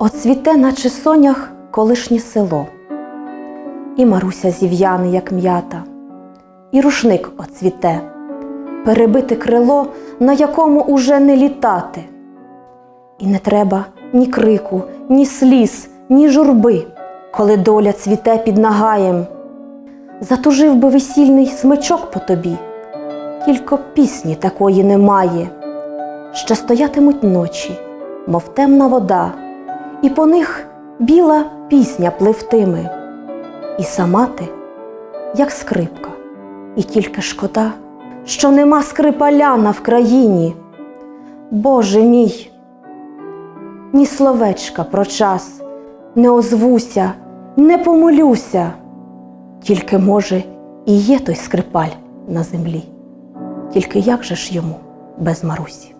Оцвіте, наче сонях, колишнє село, і Маруся зів'яне, як м'ята, і рушник оцвіте, перебите крило, на якому уже не літати. І не треба ні крику, ні сліз, ні журби, коли доля цвіте під нагаєм. Затужив би весільний смичок по тобі, тільки пісні такої немає. Ще стоятимуть ночі, мов темна вода, і по них біла пісня пливтиме. І сама ти, як скрипка, і тільки шкода, що нема скрипаляна в країні. Боже мій, ні словечка про час не озвуся, не помолюся, тільки, може, і є той скрипаль на землі, тільки як же ж йому без Марусі?